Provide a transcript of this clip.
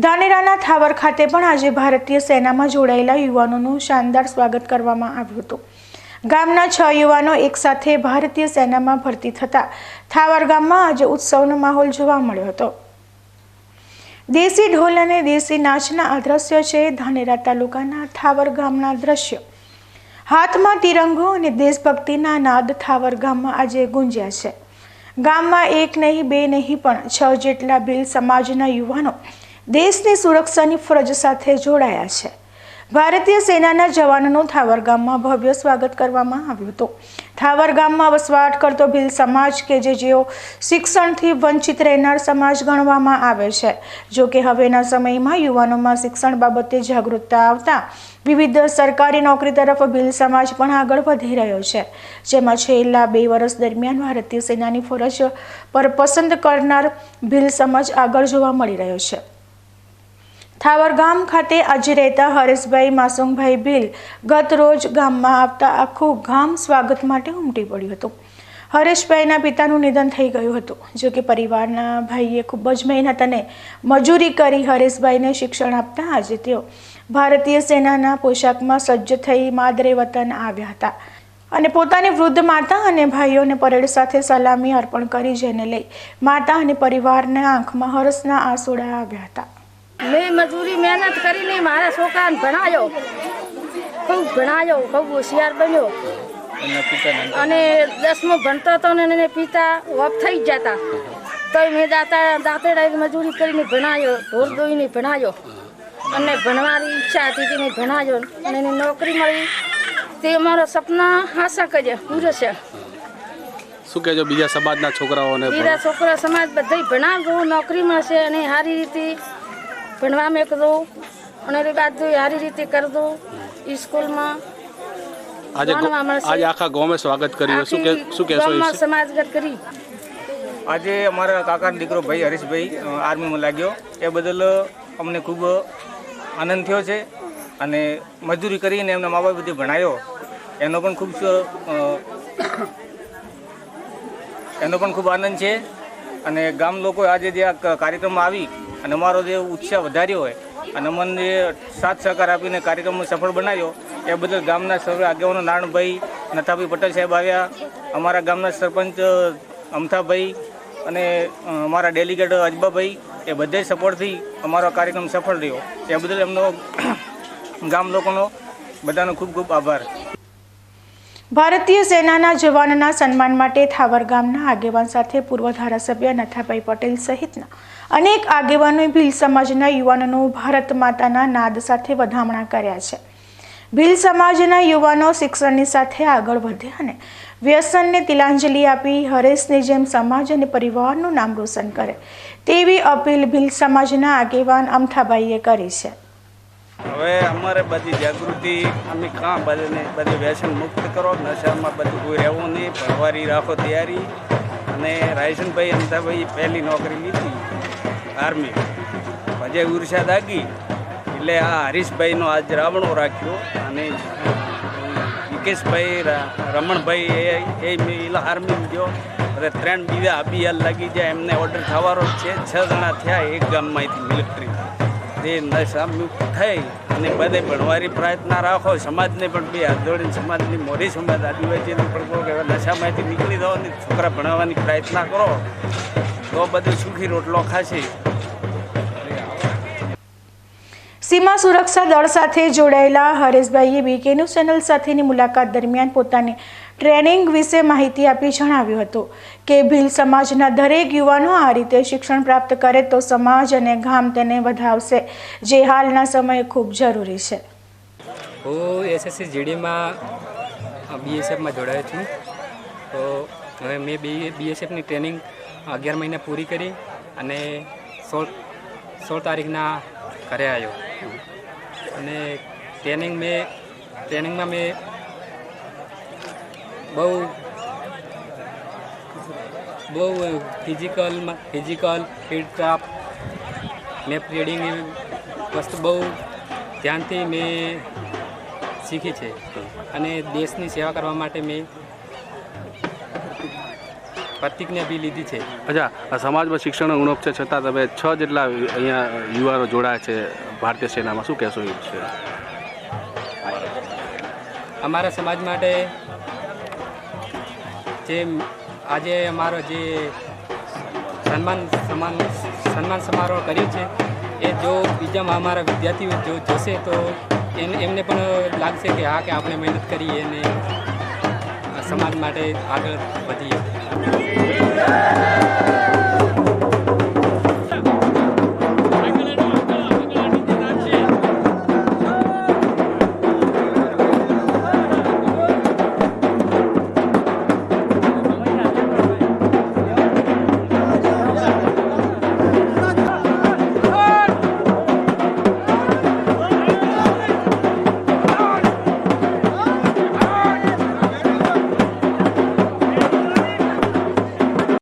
ધાનેરાના થાવર ખાતે પણ આજે ભારતીય સેનામાં જોડાયેલા યુવાનોનું શાનદાર સ્વાગત કરવામાં આવ્યું હતું. ગામના છ યુવાનો એકસાથે ભારતીય સેનામાં ભરતી થતા થાવર ગામમાં આજે ઉત્સવનો માહોલ જોવા મળ્યો હતો. દેશી ઢોલ અને દેશી નાચના આ દ્રશ્ય છે ધાનેરા તાલુકાના થાવર ગામના દ્રશ્ય. હાથમાં તિરંગો અને દેશભક્તિના નાદ થાવર ગામમાં આજે ગુંજ્યા છે. ગામમાં એક નહીં, બે નહીં પણ છ જેટલા ભીલ સમાજના યુવાનો દેશની સુરક્ષાની ફરજ સાથે જોડાયા છે. ભારતીય સેનાના જવાનોનું થાવર ગામમાં ભવ્ય સ્વાગત કરવામાં આવ્યું હતું. થાવર ગામમાં વસવાટ કરતો ભીલ સમાજ કે જે જેઓ શિક્ષણથી વંચિત રહેનાર સમાજ ગણવામાં આવે છે, જો કે હવેના સમયમાં યુવાનોમાં શિક્ષણ બાબતે જાગૃતતા આવતા વિવિધ સરકારી નોકરી તરફ ભીલ સમાજ પણ આગળ વધી રહ્યો છે. જેમાં છેલ્લા બે વર્ષ દરમિયાન ભારતીય સેનાની ફરજ પર પસંદ કરનાર ભીલ સમાજ આગળ જોવા મળી રહ્યો છે. થાવર ગામ ખાતે આજે રહેતા હરેશભાઈ માસુમભાઈ ભીલ ગત રોજ ગામમાં આવતા આખું ગામ સ્વાગત માટે ઉમટી પડ્યું હતું. હરેશભાઈના પિતાનું નિધન થઈ ગયું હતું. જો કે પરિવારના ભાઈએ ખૂબ જ મહેનત અને મજૂરી કરી હરેશભાઈને શિક્ષણ આપતા આજે તેઓ ભારતીય સેનાના પોશાકમાં સજ્જ થઈ માદરે વતન આવ્યા હતા. અને પોતાની વૃદ્ધ માતા અને ભાઈઓને પરેડ સાથે સલામી અર્પણ કરી, જેને લઈ માતા અને પરિવારના આંખમાં હરસના આંસુડા આવ્યા હતા. મેં મજૂરી મહેનત કરીને મારા છોકરાને ભણાયો. ખૂબ ભણાયો ખૂબ હોશિયાર બન્યો. અને દસમો ભણતો હતો ને એને પિતા વપ થઈ જ જતા. તો મેં દાતા દાંતેડા મજૂરી કરીને ભણાયો ઢોર દોઈને ભણાયો. અને ભણવાની ઈચ્છા હતી તે મેં ભણાયો. અને એને નોકરી મળી. તે અમારો સપના હાસા કર્યા પૂરે છે. શું કહેજો બીજા સમાજના છોકરાઓને બીજા છોકરા સમાજ બધાય ભણાવજો નોકરીમાં છે અને સારી રીતે ભણવા મેકદો અને એ બાદ સારી રીતે કરદો સ્કૂલમાં આજે. આજે આખા ગામે સ્વાગત કર્યું. શું કે શું કહેશો સમાજગત કરી. આજે અમારા કાકાનો દીકરો ભાઈ હરીશભાઈ આર્મીમાં લાગ્યો. એ બદલ અમને ખૂબ આનંદ થયો છે અને મજૂરી કરીને એમના મા બાપ બધી ભણાયો. એનો પણ ખૂબ એનો પણ ખૂબ આનંદ છે. અને ગામ લોકો આજે જે આ કાર્યક્રમમાં આવી અને અમારો જે ઉત્સાહ વધાર્યો હોય અને અમને જે સાથ સહકાર આપીને કાર્યક્રમ સફળ બનાવ્યો, એ બદલ ગામના સર્વે આગેવાનો નારણભાઈ, નથાભાઈ પટેલ સાહેબ આવ્યા, અમારા ગામના સરપંચ અમથાભાઈ અને અમારા ડેલિગેટ અજબાભાઈ, એ બધે સપોર્ટથી અમારો કાર્યક્રમ સફળ રહ્યો. એ બદલ એમનો ગામ લોકોનો બધાનો ખૂબ ખૂબ આભાર. ભારતીય સેનાના જવાનના સન્માન માટે થાવર ગામના આગેવાન સાથે પૂર્વ ધારાસભ્ય નથાભાઈ પટેલ સહિતના અનેક આગેવાનોએ ભીલ સમાજના યુવાનોનું ભારત માતાના નાદ સાથે વધામણા કર્યા છે. ભીલ સમાજના યુવાનો શિક્ષણની સાથે આગળ વધે અને વ્યસનને તિલાંજલિ આપી હરેશની જેમ સમાજ અને પરિવારનું નામ રોશન કરે, તેવી અપીલ ભીલ સમાજના આગેવાન અમથાભાઈએ કરી છે. હવે અમારે બધી જાગૃતિ, અમે કાં બધાને બધું વ્યસન મુક્ત કરો, નશામાં બધું કોઈ રહેવું નહીં ભરવારી રાખો તૈયારી. અને રાયસનભાઈ અમદાભાઈ પહેલી નોકરી લીધી, આર્મી. પછી ઉર્ષા દાગી, એટલે આ હરીશભાઈનો આજ રાવણો રાખ્યો, અને વિકેશભાઈ રમણભાઈ એ એ આર્મી ગયો. અરે ત્રણ બીજા અભિયાન લાગી જાય, એમને ઓર્ડર થવાનો છે. છ જણા થયા એક ગામમાંથી મિલિટરી તે નશા મુક્ત થઈ અને બધે ભણવાની પ્રયત્ન રાખો, સમાજને પણ બે હાથ જોડીને સમાજની મોરી સમાજ આદિવાસીને પણ કહો કે નશામાંથી નીકળી દો અને છોકરા ભણાવવાની પ્રયત્ન કરો, તો બધું સુખી રોટલો ખાશે. સીમા સુરક્ષા દળ સાથે જોડાયેલા હરેશભાઈએ બીકે ન્યૂઝ ચેનલ સાથેની મુલાકાત દરમિયાન પોતાની ટ્રેનિંગ વિશે માહિતી આપી જણાવ્યું હતું કે ભીલ સમાજના દરેક યુવાનો આ રીતે શિક્ષણ પ્રાપ્ત કરે તો સમાજ અને ગામ તેને વધાવશે, જે હાલના સમયે ખૂબ જરૂરી છે. હું એસએસસી જીડીમાં બીએસએફમાં જોડાયો છું. તો હવે મેં બી બીએસએફની ટ્રેનિંગ અગિયાર મહિને પૂરી કરી અને સોળ સોળ તારીખના ઘરે આવ્યો. અને ટ્રેનિંગ મેં ટ્રેનિંગમાં મેં બહુ બહુ ફિઝિકલમાં ફિઝિકલ ફિટક્રાફ્ટ મેપ રીડિંગ વસ્તુ બહુ ધ્યાનથી મેં શીખી છે. અને દેશની સેવા કરવા માટે મેં પ્રતિજ્ઞા બી લીધી છે. અચ્છા સમાજમાં શિક્ષણનો ઉણપ છે છતાં તમે છ જેટલા અહીંયા યુવાનો જોડાયા છે ભારતીય સેનામાં શું કહેશો એ છે અમારા સમાજ માટે જે આજે અમારો જે સન્માન, સમાન, સન્માન સમારોહ કર્યો છે, એ જો બીજામાં અમારા વિદ્યાર્થીઓ જો જોશે તો એમ- એમને પણ લાગશે કે હા, કે આપણે મહેનત કરીએ અને સમાજ માટે આગળ વધીએ.